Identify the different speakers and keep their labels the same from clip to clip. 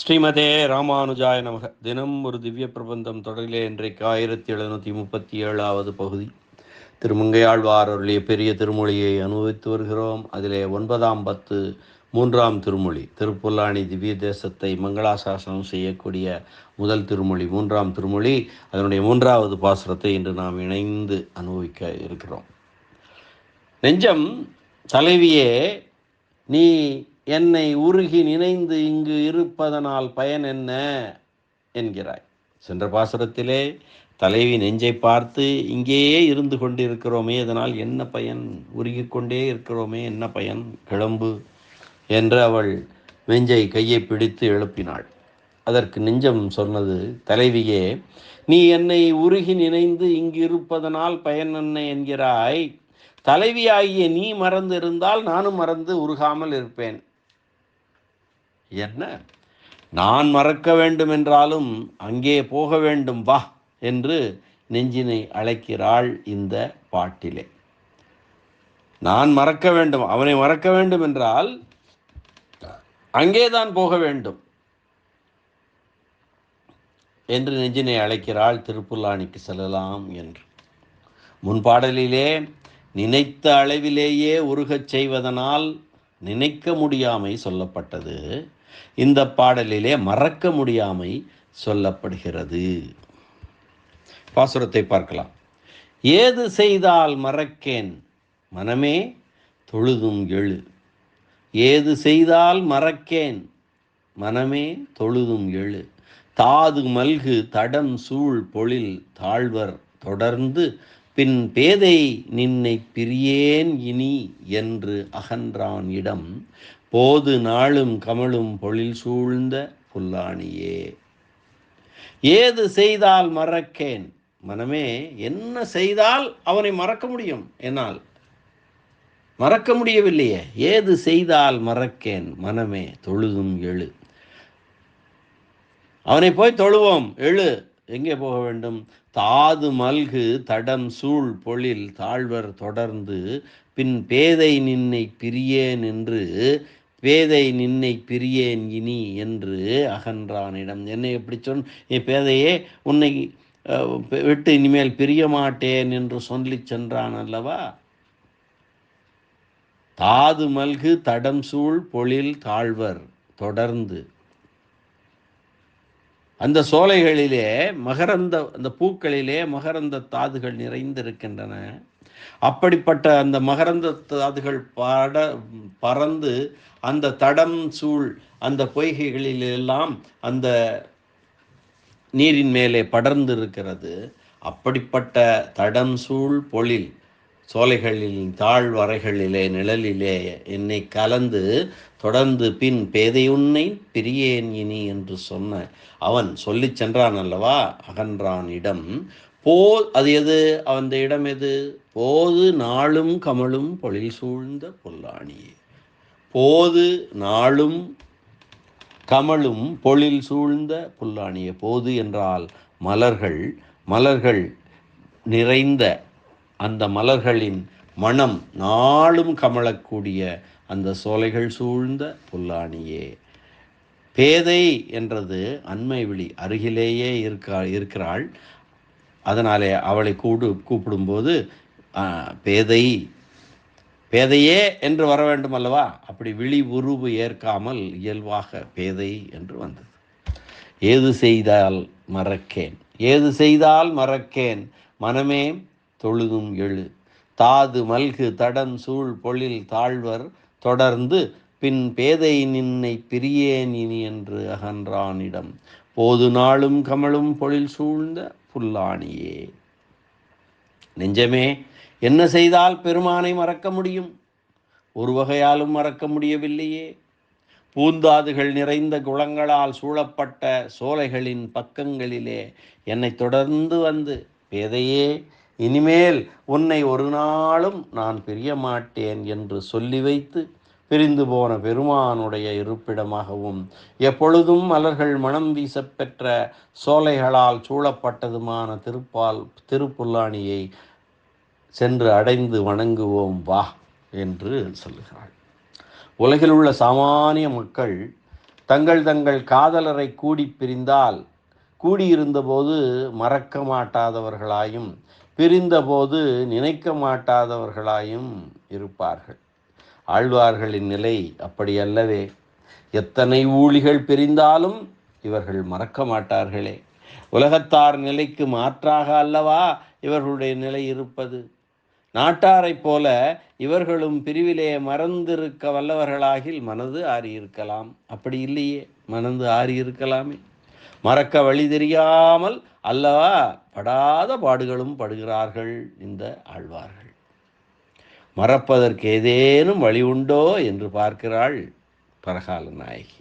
Speaker 1: ஸ்ரீமதே ராமானுஜாய நமக. தினம் ஒரு திவ்ய பிரபந்தம் தொடரிலே இன்றைக்கு ஆயிரத்தி எழுநூற்றி முப்பத்தி ஏழாவது பகுதி. திருமங்கையாழ்வார் அருளிய பெரிய திருமொழியை அனுபவித்து வருகிறோம். அதிலே ஒன்பதாம் பத்து மூன்றாம் திருமொழி திருப்புல்லாணி திவ்ய தேசத்தை மங்களாசாசனம் செய்யக்கூடிய முதல் திருமொழி மூன்றாம் திருமொழி. அதனுடைய மூன்றாவது பாசுரத்தை இன்று நாம் இணைந்து அனுபவிக்க இருக்கிறோம். நெஞ்சம் தலைவியே நீ என்னை உருகி நினைந்து இங்கு இருப்பதனால் பயன் என்ன? என்கிறாய். சென்ற பாசுரத்திலே தலைவி நெஞ்சை பார்த்து இங்கேயே இருந்து கொண்டிருக்கிறோமே அதனால் என்ன பயன்? உருகிக் கொண்டே இருக்கிறோமே என்ன பயன்? கிளம்பு என்று அவள் நெஞ்சை கையை பிடித்து எழுப்பினாள். அதற்கு நெஞ்சம் சொன்னது தலைவியே நீ என்னை உருகி நினைந்து இங்கு இருப்பதனால் பயன் என்ன? என்கிறாய். தலைவியாகிய நீ மறந்து இருந்தால் நானும் மறந்து உருகாமல் இருப்பேன். என்ன? நான் மறக்க வேண்டும் என்றாலும் அங்கே போக வேண்டும் வா என்று நெஞ்சினை அழைக்கிறாள் இந்த பாட்டிலே. நான் மறக்க வேண்டும் அவனை மறக்க வேண்டும் என்றால் அங்கேதான் போக வேண்டும் என்று நெஞ்சினை அழைக்கிறாள் திருப்புல்லானிக்கு செல்லலாம் என்று. முன்பாடலிலே நினைத்த அளவிலேயே உருகச் செய்வதனால் நினைக்க முடியாமை சொல்லப்பட்டது. இந்த பாடலிலே மறக்க முடியாமை சொல்லப்படுகிறது. பாசுரத்தை பார்க்கலாம். ஏது செய்தால் மறக்கேன்? மனமே தொழுதும் எழு. ஏது செய்தால் மறக்கேன்? மனமே தொழுதும் எழு. தாது மல்கு தடம் சூழ் பொழில் தாழ்வர் தொடர்ந்து பின் பேதை நின்னை பிரியேன் இனி என்று அகன்றான் இடம். போது நாளும் கமலும் பொழில் சூழ்ந்த புல்லாணியே. ஏது செய்தால் மறக்கேன்? மனமே என்ன செய்தால் அவனை மறக்க முடியும் என்னால்? மறக்க முடியவில்லையே ஏது செய்தால் மறக்கேன்? மனமே தொழுதும் எழு. அவனை போய் தொழுவோம் எழு. எங்கே போக வேண்டும்? தாது மல்கு தடம் சூழ் பொழில் தாழ்வர் தொடர்ந்து பின் பேதை நின்னை பிரியேன் என்று பேதை நின்னை பிரியேன் இனி என்று அகன்றானிடம் என்னை எப்படி சொல் என் பேதையே உன்னை விட்டு இனிமேல் பிரிய மாட்டேன் என்று சொல்லி சென்றான் அல்லவா? தாது மல்கு தடம் சூழ் பொழில் தாழ்வர் தொடர்ந்து. அந்த சோலைகளிலே மகரந்த அந்த பூக்களிலே மகரந்த தாதுகள் நிறைந்திருக்கின்றன. அப்படிப்பட்ட அந்த மகரந்த தாதுகள் பட பறந்து அந்த தடம் சூழ் அந்த பொய்கைகளிலெல்லாம் அந்த நீரின் மேலே படர்ந்து இருக்கிறது அப்படிப்பட்ட தடம் சூழ் பொழில் சோலைகளில் தாழ்வரைகளிலே நிழலிலே என்னை கலந்து தொடர்ந்து பின் பேதையுன்னை பிரியேன் இனி என்று சொன்ன அவன் சொல்லி சென்றான் அல்லவா? அகன்றான் இடம். போ அது எது? அந்த இடம் எது? போது நாளும் கமலும் பொழில் சூழ்ந்த பொல்லாணியே போது நாளும் கமலும் பொழில் சூழ்ந்த புல்லாணிய போது என்றால் மலர்கள் மலர்கள் நிறைந்த அந்த மலர்களின் மனம் நாளும் கமலக்கூடிய அந்த சோலைகள் சூழ்ந்த புல்லாணியே பேதை என்றது அண்மை விழி அருகிலேயே இருக்கா இருக்கிறாள். அதனாலே அவளை கூடு கூப்பிடும்போது பேதை. பேதையே என்று வர வேண்டும் அல்லவா அப்படி விழி உருவு ஏற்காமல் இயல்பாக பேதை என்று வந்தது. ஏது செய்தால் மறக்கேன்? ஏது செய்தால் மறக்கேன்? மனமே தொழுதும் எழு. தாது மல்கு தடம் சூழ் பொழில் தாழ்வர் தொடர்ந்து பின் பேதை நின்னை பிரியேன் இனி என்று அகன்றானிடம் போது நாளும் கமலும் பொழில் சூழ்ந்த புல்லாணியே. நெஞ்சமே என்ன செய்தால் பெருமானை மறக்க முடியும்? ஒரு வகையாலும் மறக்க முடியவில்லையே. பூந்தாதுகள் நிறைந்த குளங்களால் சூழப்பட்ட சோலைகளின் பக்கங்களிலே என்னை தொடர்ந்து வந்து பேதையே இனிமேல் உன்னை ஒரு நாளும் நான் பிரிய மாட்டேன் என்று சொல்லி வைத்து பிரிந்து போன பெருமானுடைய இருப்பிடமாகவும் எப்பொழுதும் மலர்கள் மனம் வீசப்பெற்ற சோலைகளால் சூழப்பட்டதுமான திருப்பால் திருப்புல்லாணியை சென்று அடைந்து வணங்குவோம் வா என்று சொல்லுகிறாள். உலகில் உள்ள சாமானிய மக்கள் தங்கள் தங்கள் காதலரை கூடி பிரிந்தால் கூடியிருந்தபோது மறக்க மாட்டாதவர்களாயும் பிரிந்தபோது நினைக்க மாட்டாதவர்களாயும் இருப்பார்கள். ஆழ்வார்களின் நிலை அப்படி அல்லவே எத்தனை ஊழிகள் பிரிந்தாலும் இவர்கள் மறக்க மாட்டார்களே. உலகத்தார் நிலைக்கு மாற்றாக அல்லவா இவர்களுடைய நிலை இருப்பது? நாட்டாரைப் போல இவர்களும் பிரிவிலே மறந்திருக்க வல்லவர்களாகில் மனது ஆறியிருக்கலாம். அப்படி இல்லையே மனது ஆறியிருக்கலாமே. மறக்க வழி தெரியாமல் அல்லவா படாத பாடுகளும் படுகிறார்கள் இந்த ஆழ்வார்கள். மறப்பதற்கு ஏதேனும் வழி உண்டோ என்று பார்க்கிறாள் பரகால நாயகி.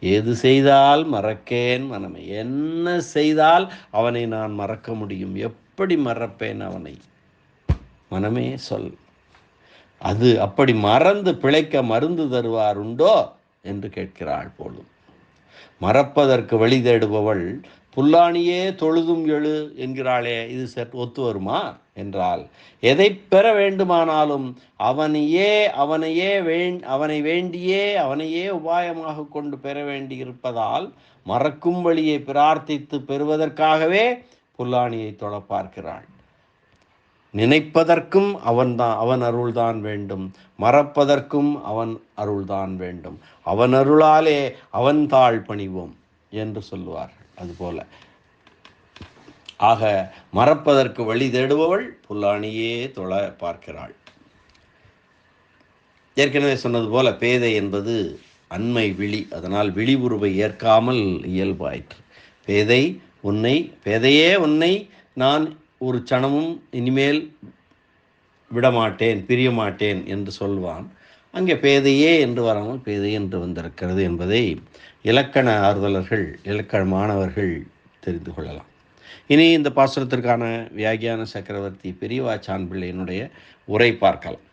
Speaker 1: ஏது செய்தால் மறக்கேன் மனமே. என்ன செய்தால் அவனை நான் மறக்க முடியும்? எப்படி மறப்பேன் அவனை? மனமே சொல். அது அப்படி மறந்து பிழைக்க மருந்து தருவார் உண்டோ என்று கேட்கிறாள் போலும். மறப்பதற்கு வழி தேடுபவள் புல்லாணியே தொழுதும் எழு என்கிறாளே இது சற்று ஒத்து வருமா? என்றால் எதை பெற வேண்டுமானாலும் அவனையே அவனையே வேண் அவனை வேண்டியே அவனையே உபாயமாக கொண்டு பெற வேண்டியிருப்பதால் மறக்கும் வழியை பிரார்த்தித்து பெறுவதற்காகவே புல்லாணியை தொட பார்க்கிறாள். நினைப்பதற்கும் அவன்தான் அவன் அருள்தான் வேண்டும். மறப்பதற்கும் அவன் அருள்தான் வேண்டும். அவன் அருளாலே அவன் தாழ் பணிவோம் என்று சொல்லுவார்கள். அதுபோல. ஆக மறப்பதற்கு வழி தேடுபவள் புல்லாணியே தொழ பார்க்கிறாள். ஏற்கனவே சொன்னது போல பேதை என்பது அண்மை விழி அதனால் விழி உருவை ஏற்காமல் இயல்பாயிற்று. பேதை உன்னை பேதையே உன்னை நான் ஒரு சணமும் இனிமேல் விடமாட்டேன் பிரிய மாட்டேன் என்று சொல்வான். அங்கே பேதையே என்று வராமல் பேதை என்று வந்திருக்கிறது என்பதை இலக்கண ஆர்வலர்கள் இலக்கண மாணவர்கள் தெரிந்து கொள்ளலாம். இனி இந்த பாசுரத்திற்கான வியாகியான சக்கரவர்த்தி பெரியவாச்சான் பிள்ளையினுடைய உரை பார்க்கலாம்.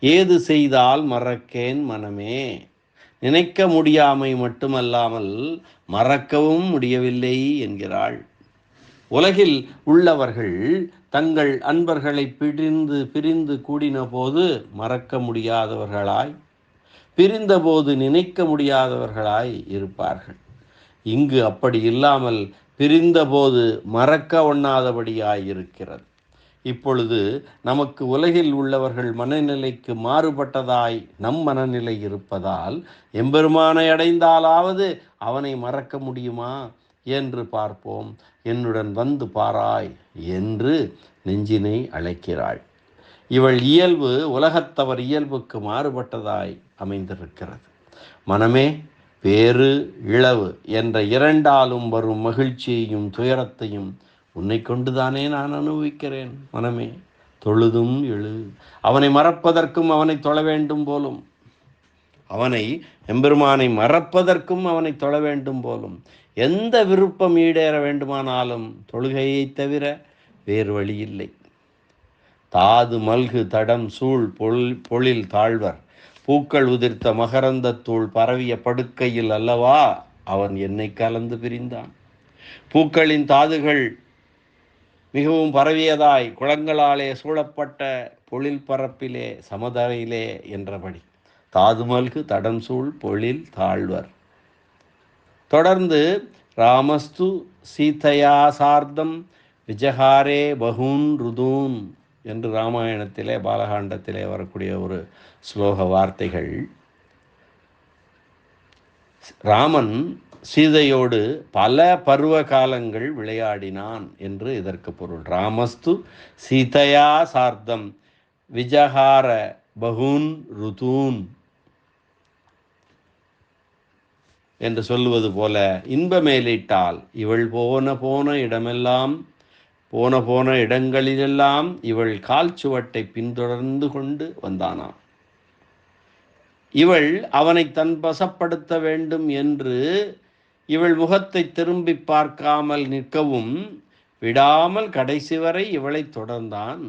Speaker 1: ஏது செய்தால் மறக்கேன் மனமே? நினைக்க முடியாமை மட்டுமல்லாமல் மறக்கவும் முடியவில்லை என்கிறாள். உலகில் உள்ளவர்கள் தங்கள் அன்பர்களை பிரிந்து பிரிந்து கூடின போது மறக்க முடியாதவர்களாய் பிரிந்தபோது நினைக்க முடியாதவர்களாய் இருப்பார்கள். இங்கு அப்படி இல்லாமல் பிரிந்தபோது மறக்க ஒண்ணாதபடியாய் இருக்கிறது. இப்பொழுது நமக்கு உலகில் உள்ளவர்கள் மனநிலைக்கு மாறுபட்டதாய் நம் மனநிலை இருப்பதால் எம்பெருமானை அடைந்தாலாவது அவனை மறக்க முடியுமா? என்று பார்ப்போம். என்னுடன் வந்து பாராய் என்று நெஞ்சினை அழைக்கிறாள். இவள் இயல்பு உலகத்தவர் இயல்புக்கு மாறுபட்டதாய் அமைந்திருக்கிறது. மனமே பேறு இளவு என்ற இரண்டாலும் வரும் மகிழ்ச்சியையும் துயரத்தையும் உன்னை கொண்டுதானே நான் அனுபவிக்கிறேன். மனமே தொழுதும் எழு. அவனை மறப்பதற்கும் அவனை தொழ வேண்டும் போலும். அவனை எம்பெருமானை மறப்பதற்கும் அவனை தொழ வேண்டும் போலும். எந்த விருப்பம் ஈடேற வேண்டுமானாலும் தொழுகையை தவிர வேறு வழி இல்லை தாது மல்கு தடம் சூழ் பொல் பொழில் தாழ்வர். பூக்கள் உதிர்த்த மகரந்தத்தூள் பரவிய படுக்கையில் அல்லவா அவன் என்னை கலந்து பிரிந்தான். பூக்களின் தாதுகள் மிகவும் பரவியதாய் குளங்களாலே சூழப்பட்ட பொழில் பரப்பிலே சமதரையிலே என்றபடி. தாதுமல்கு தடம் சூழ் பொழில் தாழ்வர். தொடர்ந்து ராமஸ்து சீதையா சார்த்தம் விஜகாரே பகூன் ருதூன் என்று ராமாயணத்திலே பாலகாண்டத்திலே வரக்கூடிய ஒரு ஸ்லோக வார்த்தைகள். ராமன் சீதையோடு பல பருவ காலங்கள் விளையாடினான் என்று இதற்கு பொருள். ராமஸ்து சீதையா சார்த்தம் விஜகார பகூன் ருதூன் என்று சொல்லுவது போல இன்ப மேலிட்டால் இவள் போன போன இடமெல்லாம் போன போன இடங்களிலெல்லாம் இவள் கால் சுவட்டை பின்தொடர்ந்து கொண்டு வந்தானாம் இவள் அவனை தன் வசப்படுத்த வேண்டும் என்று இவள் முகத்தை திரும்பி பார்க்காமல் நிற்கவும் விடாமல் கடைசி வரை இவளை தொடர்ந்தான்.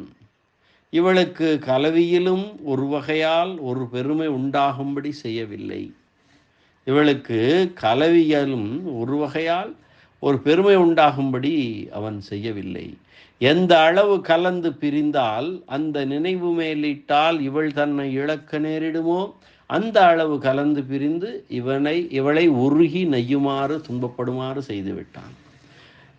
Speaker 1: இவளுக்கு கலவியிலும் ஒரு வகையால் ஒரு பெருமை உண்டாகும்படி செய்யவில்லை. இவளுக்கு கலவியலும் ஒரு வகையால் ஒரு பெருமை உண்டாகும்படி அவன் செய்யவில்லை. எந்த அளவு கலந்து பிரிந்தால் அந்த நினைவு மேலிட்டால் இவள் தன்னை இழக்க நேரிடுமோ? அந்த அளவு கலந்து பிரிந்து இவனை இவளை உருகி நெய்யுமாறு துன்பப்படுமாறு செய்துவிட்டான்.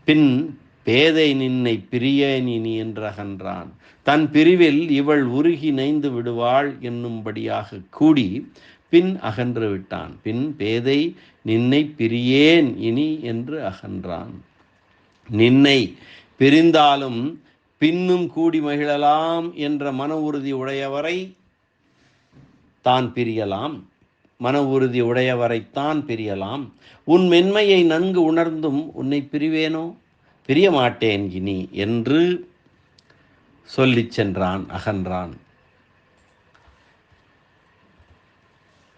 Speaker 1: பின் பேதை நின்னை பிரியேன் இனி என்றகன்றான். தன் பிரிவில் இவள் உருகி நைந்து விடுவாள் என்னும்படியாக கூடி பின் அகன்று விட்டான். பின் பேதை நின்னை பிரியேன் இனி என்று அகன்றான். நின்னை பிரிந்தாலும் பின்னும் கூடி மகிழலாம் என்ற மன உறுதி உடையவரை தான் பிரியலாம். மன உறுதி உடையவரைத்தான் பிரியலாம். உன் மென்மையை நன்கு உணர்ந்தும் உன்னை பிரிவேனோ? பிரிய மாட்டேன் இனி என்று சொல்லிச் சென்றான் அகன்றான்.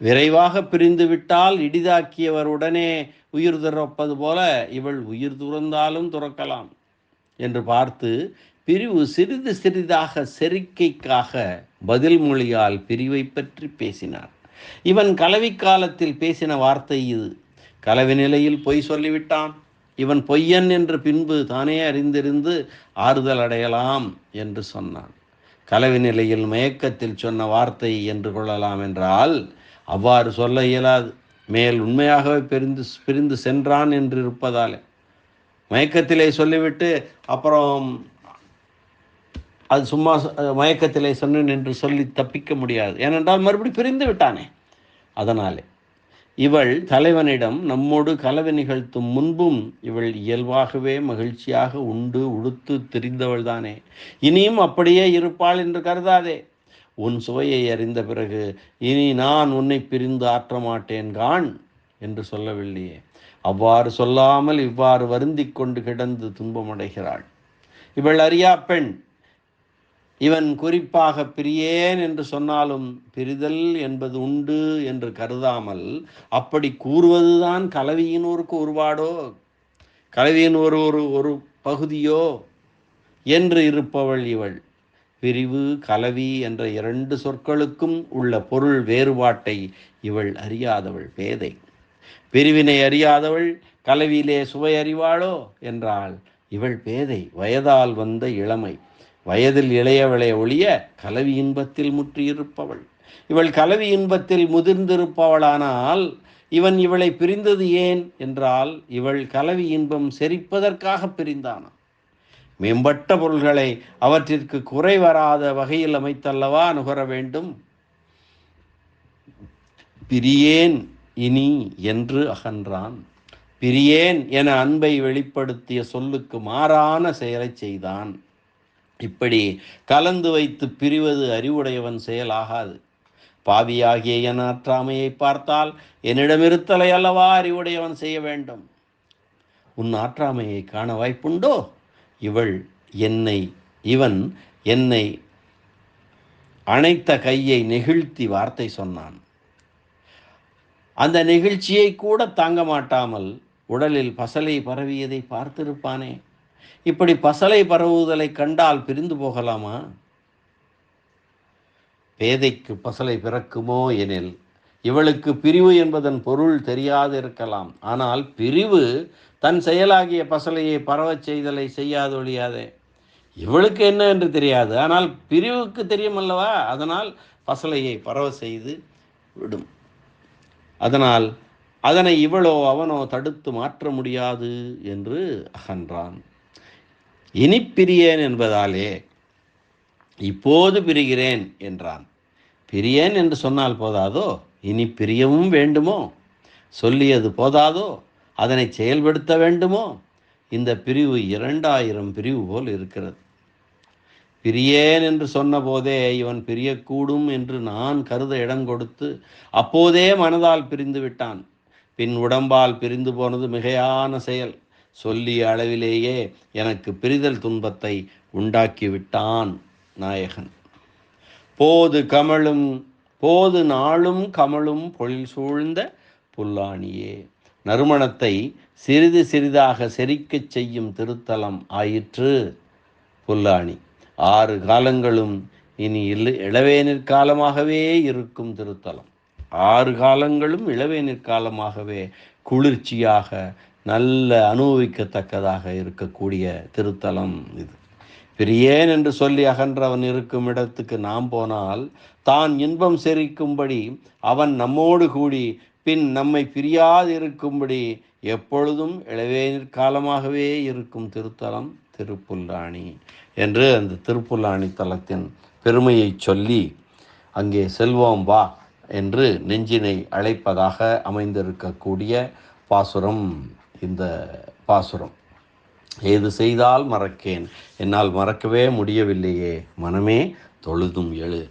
Speaker 1: விரைவாக பிரிந்து விட்டால் இடிதாக்கியவருடனே உயிர் துறப்பது போல இவள் உயிர் துறந்தாலும் துறக்கலாம் என்று பார்த்து பிரிவு சிறிது சிறிதாக செரிக்கைக்காக பதில் மொழியால் பிரிவை பற்றி பேசினார். இவன் கலவி காலத்தில் பேசின வார்த்தை இது. கலவி நிலையில் பொய் சொல்லிவிட்டான். இவன் பொய்யன் என்று பின்பு தானே அறிந்திருந்து ஆறுதல் அடையலாம் என்று சொன்னான். கலவி நிலையில் மயக்கத்தில் சொன்ன வார்த்தை என்று கொள்ளலாம் என்றால் அவ்வாறு சொல்ல இயலாது. மேல் உண்மையாகவே பிரிந்து பிரிந்து சென்றான் என்று இருப்பதாலே மயக்கத்திலே சொல்லிவிட்டு அப்புறம் அது சும்மா மயக்கத்திலே சொன்னேன் என்று சொல்லி தப்பிக்க முடியாது. ஏனென்றால் மறுபடி பிரிந்து விட்டானே. அதனாலே இவள் தலைவனிடம் நம்மோடு கலவை நிகழ்த்தும் முன்பும் இவள் இயல்பாகவே மகிழ்ச்சியாக உண்டு உடுத்து திரிந்தவள்தானே. இனியும் அப்படியே இருப்பாள் என்று கருதாதே. உன் சுவையை அறிந்த பிறகு இனி நான் உன்னை பிரிந்து ஆற்ற மாட்டேன் காண் என்று சொல்லவில்லையே. அவ்வாறு சொல்லாமல் இவ்வாறு வருந்திக் கொண்டு கிடந்து துன்பமடைகிறாள். இவள் அறியா பெண். இவன் குறிப்பாக பிரியேன் என்று சொன்னாலும் பிரிதல் என்பது உண்டு என்று கருதாமல் அப்படி கூறுவதுதான் கலவியினூருக்கு ஒருபாடோ கலவியின் ஒரு ஒரு ஒரு பகுதியோ என்று இருப்பவள் இவள். பிரிவு கலவி என்ற இரண்டு சொற்களுக்கும் உள்ள பொருள் வேறுபாட்டை இவள் அறியாதவள் பேதை. பிரிவினை அறியாதவள் கலவியிலே சுவை அறிவாளோ? என்றால் இவள் பேதை வயதால் வந்த இளமை. வயதில் இளையவளை ஒழிய கலவி இன்பத்தில் முற்றியிருப்பவள். இவள் கலவி இன்பத்தில் முதிர்ந்திருப்பவளானால் இவன் இவளை பிரிந்தது ஏன்? என்றால் இவள் கலவி இன்பம் செரிப்பதற்காக பிரிந்தானா மேம்பட்ட பொருள்களை அவற்றிற்கு குறை வராத வகையில் அமைத்தல்லவா நுகர வேண்டும்? பிரியேன் இனி என்று அகன்றான். பிரியேன் என அன்பை வெளிப்படுத்திய சொல்லுக்கு மாறான செயலைச் செய்தான். இப்படி கலந்து வைத்து பிரிவது அறிவுடையவன் செயலாகாது. பாவியாகிய என் ஆற்றாமையை பார்த்தால் என்னிடமிருத்தலை அல்லவா அறிவுடையவன் செய்ய வேண்டும்? உன் ஆற்றாமையை காண வாய்ப்புண்டோ? இவள் என்னை இவன் என்னை அணைத்த கையை நெகிழ்த்தி வார்த்தை சொன்னான். அந்த நெகிழ்ச்சியை கூட தாங்க மாட்டாமல் உடலில் பசலை பரவியதை பார்த்திருப்பானே. இப்படி பசலை பரவுதலை கண்டால் பிரிந்து போகலாமா? பேதைக்கு பசலை பிறக்குமோ எனில் இவளுக்கு பிரிவு என்பதன் பொருள் தெரியாது இருக்கலாம். ஆனால் பிரிவு தன் செயலாகிய பசலையை பரவச் செய்தலை செய்யாது ஒழியாதே. இவளுக்கு என்ன என்று தெரியாது. ஆனால் பிரிவுக்கு தெரியும் அல்லவா அதனால் பசலையை பரவ செய்து விடும். அதனால் அதனை இவளோ அவனோ தடுத்து மாற்ற முடியாது என்று அகன்றான். இனி பிரியேன் என்பதாலே இப்போது பிரிகிறேன் என்றான். பிரியேன் என்று சொன்னால் போதாதோ? இனி பிரியவும் வேண்டுமோ? சொல்லியது போதாதோ? அதனை செயல்படுத்த வேண்டுமோ? இந்த பிரிவு இரண்டாயிரம் பிரிவு போல் இருக்கிறது. பிரியேன் என்று சொன்னபோதே இவன் பிரியக்கூடும் என்று நான் கருத இடம் கொடுத்து அப்போதே மனதால் பிரிந்து விட்டான். பின் உடம்பால் பிரிந்து போனது மிகையான செயல். சொல்லிய அளவிலேயே எனக்கு பிரிதல் துன்பத்தை உண்டாக்கிவிட்டான் நாயகன். போது கமலும் போது நாளும் கமலும் பொழில் சூழ்ந்த புல்லாணியே. நறுமணத்தை சிறிது சிறிதாக செரிக்கச் செய்யும் திருத்தலம் ஆயிற்று புல்லாணி. ஆறு காலங்களும் இனி இல்லை இளவேனிற் காலமாகவே இருக்கும் திருத்தலம். ஆறு காலங்களும் இளவேனிற் காலமாகவே குளிர்ச்சியாக நல்ல அனுபவிக்கத்தக்கதாக இருக்கக்கூடிய திருத்தலம் இது. பிரியேன் என்று சொல்லி அகன்றவன் இருக்கும் இடத்துக்கு நாம் போனால் தான் இன்பம் செரிக்கும்படி அவன் நம்மோடு கூடி பின் நம்மை பிரியாதிருக்கும்படி எப்பொழுதும் இளவேநீர் காலமாகவே இருக்கும் திருத்தலம் திருப்புல்லாணி என்று அந்த திருப்புல்லாணி தலத்தின் பெருமையை சொல்லி அங்கே செல்வோம் வா என்று நெஞ்சினை அழைப்பதாக அமைந்திருக்கக்கூடிய பாசுரம் இந்த பாசுரம். ஏது செய்தால் மறக்கேன். என்னால் மறக்கவே முடியவில்லையே. மனமே தொழுதும் எழு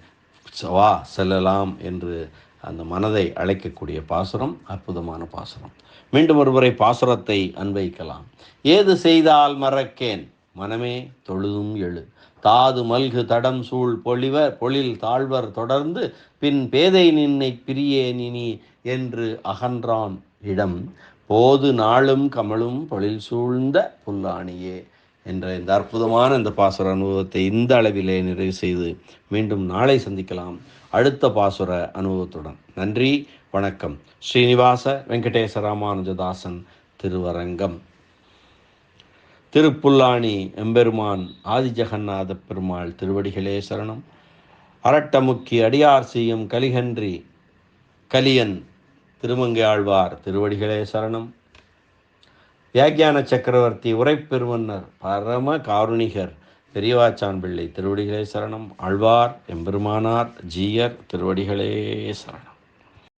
Speaker 1: வா செல்லலாம் என்று அந்த மனதை அழைக்கக்கூடிய பாசுரம் அற்புதமான பாசுரம். மீண்டும் ஒருமுறை பாசுரத்தை அன்வைக்கலாம் ஏது செய்தால் மறக்கேன்? மனமே தொழுதும் எழு. தாது மல்கு தடம் சூழ் பொழிவர் பொழில் தாழ்வர் தொடர்ந்து பின் பேதை நின்னை பிரியேனினி என்று அகன்றான் இடம். போது நாளும் கமலும் பொழில் சூழ்ந்த புல்லாணியே. என்ற இந்த அற்புதமான இந்த பாசுர அனுபவத்தை இந்த அளவிலே நிறைவு செய்து மீண்டும் நாளை சந்திக்கலாம். அடுத்த பாசுர அனுபவத்துடன். நன்றி வணக்கம். ஸ்ரீனிவாச வெங்கடேச ராமானுஜதாசன் திருவரங்கம். திருப்புல்லாணி எம்பெருமான் ஆதிஜகநாத பெருமாள் திருவடிகளே சரணம். அரட்டமுக்கி அடியார் செய்யும் கலிகன்றி கலியன் திருமங்கையாழ்வார் திருவடிகளே சரணம். வியாக்கியான சக்கரவர்த்தி உரைப்பெருமன்னர் பரம காருணிகர் பெரியவாச்சான் பிள்ளை திருவடிகளே சரணம் ஆழ்வார் எம்பெருமானார் ஜீயர் திருவடிகளே சரணம்.